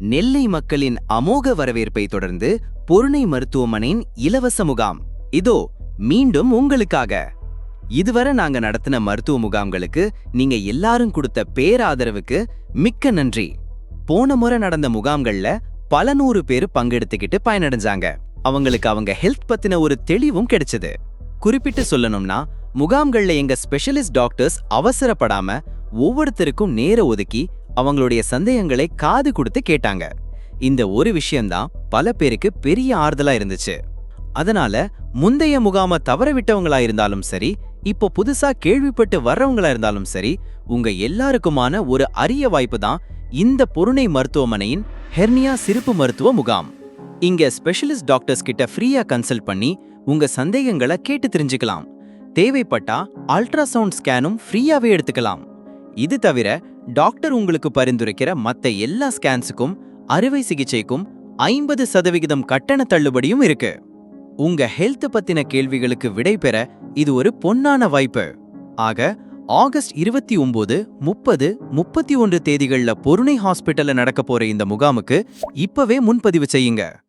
நெல்லை மக்களின் அமோக வரவேற்பை தொடர்ந்து பொருணை மருத்துவமனையின் இலவச முகாம். இதோ மீண்டும் உங்களுக்காக. இதுவரை நாங்க நடத்தின மருத்துவ முகாம்களுக்கு நீங்க எல்லாரும் கொடுத்த பேராதரவுக்கு மிக்க நன்றி. போன முறை நடந்த முகாம்கள்ல பல நூறு பேர் பங்கெடுத்துக்கிட்டு பயனடைஞ்சாங்க. அவங்களுக்கு அவங்க ஹெல்த் பத்தின ஒரு தெளிவும் கிடைச்சது. குறிப்பிட்டு சொல்லணும்னா முகாம்கள்ல எங்க ஸ்பெஷலிஸ்ட் டாக்டர்ஸ் அவசரப்படாம ஒவ்வொருத்தருக்கும் நேர ஒதுக்கி அவங்களுடைய சந்தேகங்களை காது கொடுத்து கேட்டாங்க. இந்த ஒரு விஷயம்தான் பல பேருக்கு பெரிய ஆறுதலா இருந்துச்சு. அதனால முந்தைய முகாம தவற விட்டவங்களா இருந்தாலும் சரி இப்போ புதுசா கேள்விப்பட்டு வர்றவங்களா இருந்தாலும் சரி உங்க எல்லாருக்குமான ஒரு அரிய வாய்ப்பு தான் இந்த பொருணை மருத்துவமனையின் ஹெர்னியா சிறப்பு மருத்துவ முகாம். இங்க ஸ்பெஷலிஸ்ட் டாக்டர்ஸ் கிட்ட ஃப்ரீயா கன்சல்ட் பண்ணி உங்க சந்தேகங்களை கேட்டு தெரிஞ்சுக்கலாம். தேவைப்பட்டா அல்ட்ராசவுண்ட் ஸ்கேனும் ஃப்ரீயாவே எடுத்துக்கலாம். இது தவிர டாக்டர் உங்களுக்கு பரிந்துரைக்கிற மத்த எல்லா ஸ்கேன்ஸுக்கும் அறுவை சிகிச்சைக்கும் ஐம்பது சதவிகிதம் கட்டண தள்ளுபடியும் இருக்கு. உங்க ஹெல்த் பத்தின கேள்விகளுக்கு விடை பெற இது ஒரு பொன்னான வாய்ப்பு. ஆக ஆகஸ்ட் இருபத்தி ஒன்பது முப்பது முப்பத்தி ஒன்று தேதிகள்ல பொருணை ஹாஸ்பிட்டல்ல நடக்க போற இந்த முகாமுக்கு இப்பவே முன்பதிவு செய்யுங்க.